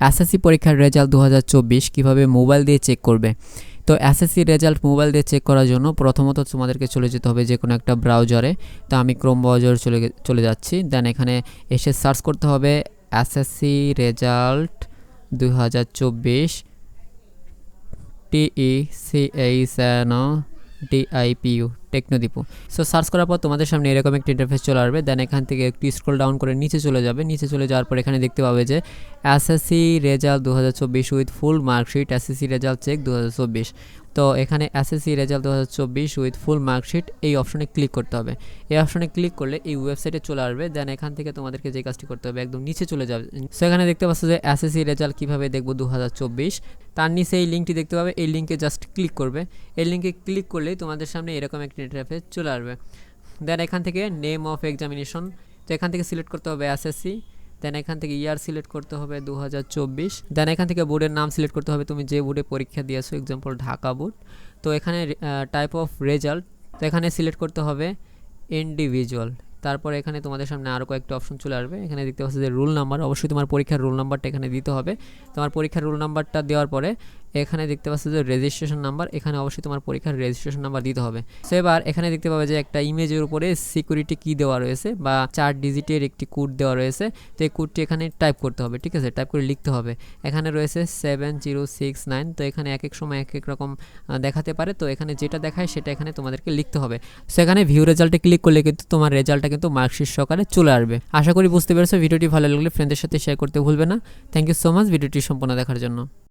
SSC পরীক্ষার result দু হাজার চব্বিশ কীভাবে মোবাইল দিয়ে চেক করবে? তো এসএসসি রেজাল্ট মোবাইল দিয়ে চেক করার জন্য প্রথমত তোমাদেরকে চলে যেতে হবে যে কোনো একটা ব্রাউজারে তো আমি ক্রোম ব্রাউজারে চলে চলে যাচ্ছি। দেন এখানে এসে সার্চ করতে হবে এসএসসি রেজাল্ট দু হাজার চব্বিশ টিই সিএইচ এন ডিআইপিইউ টেকনোদীপু সো সার্চ করার পর তোমাদের সামনে এরকম একটা ইন্টারফেস চলে আসবে। দেন এখান থেকে একটু স্ক্রল ডাউন করে নিচে চলে যাবে। নিচে চলে যাওয়ার পর এখানে দেখতে পাবে যে এসএসসি রেজাল্ট দু হাজার চব্বিশ with full marksheet SSC result check দু হাজার চব্বিশ। তো এখানে এসএসসি রেজাল্ট দু হাজার চব্বিশ উইথ ফুল মার্কশিট এই অপশনে ক্লিক করতে হবে। এই অপশনে ক্লিক করলে এই ওয়েবসাইটে চলে আসবে। দেন এখান থেকে তোমাদেরকে যে কাজটি করতে হবে, একদম নিচে চলে যাবে। সো এখানে দেখতে পাচ্ছ যে এসএসসি রেজাল্ট কীভাবে দেখব দু হাজার চব্বিশ। তার নিচে এই লিঙ্কটি দেখতে পাবে। এই লিঙ্কে জাস্ট ক্লিক করবে। এই লিঙ্কে ক্লিক করলেই তোমাদের সামনে এরকম একটা ইন্টারফেস চলে আসবে। দেন এখান থেকে নেম অফ এক্সামিনেশন তো এখান থেকে সিলেক্ট করতে হবে এসএসসি দেন এখান থেকে ইয়ার সিলেক্ট করতে হবে দু হাজার চব্বিশ দেন এখান থেকে বোর্ডের নাম সিলেক্ট করতে হবে। তুমি যে বোর্ডে পরীক্ষা দিয়েছ এক্সাম্পল ঢাকা বোর্ড তো এখানে টাইপ অফ রেজাল্ট তো এখানে সিলেক্ট করতে হবে ইন্ডিভিজুয়াল তারপরে এখানে তোমাদের সামনে আরও কয়েকটি অপশন চলে আসবে। এখানে দেখতে পাচ্ছ যে রুল নাম্বার অবশ্যই তোমার পরীক্ষার রুল নাম্বারটা এখানে দিতে হবে। তোমার পরীক্ষার রুল নাম্বারটা দেওয়ার পরে এখানে দেখতে পাচ্ছ যে রেজিস্ট্রেশন নাম্বার এখানে অবশ্যই তোমার পরীক্ষার রেজিস্ট্রেশন নাম্বার দিতে হবে। সো এবার এখানে দেখতে পাবে যে একটা ইমেজের উপরে সিকিউরিটি কি দেওয়া রয়েছে বা চার ডিজিটের একটি কোড দেওয়া রয়েছে। তো এই কোডটি এখানে টাইপ করতে হবে, ঠিক আছে? টাইপ করে লিখতে হবে। এখানে রয়েছে সেভেন জিরো সিক্স নাইন তো এখানে এক এক সময় এক এক রকম দেখাতে পারে। তো এখানে যেটা দেখায় সেটা এখানে তোমাদেরকে লিখতে হবে। সেখানে ভিউ রেজাল্টে ক্লিক করলে কিন্তু তোমার রেজাল্টটা কিন্তু মার্কশিট সকালে চলে আসবে। আশা করি বুঝতে পেরেছ। ভিডিওটি ভালো লাগলে ফ্রেন্ডদের সাথে শেয়ার করতে ভুলবে না। থ্যাংক ইউ সো মাচ ভিডিওটি সম্পূর্ণ দেখার জন্য।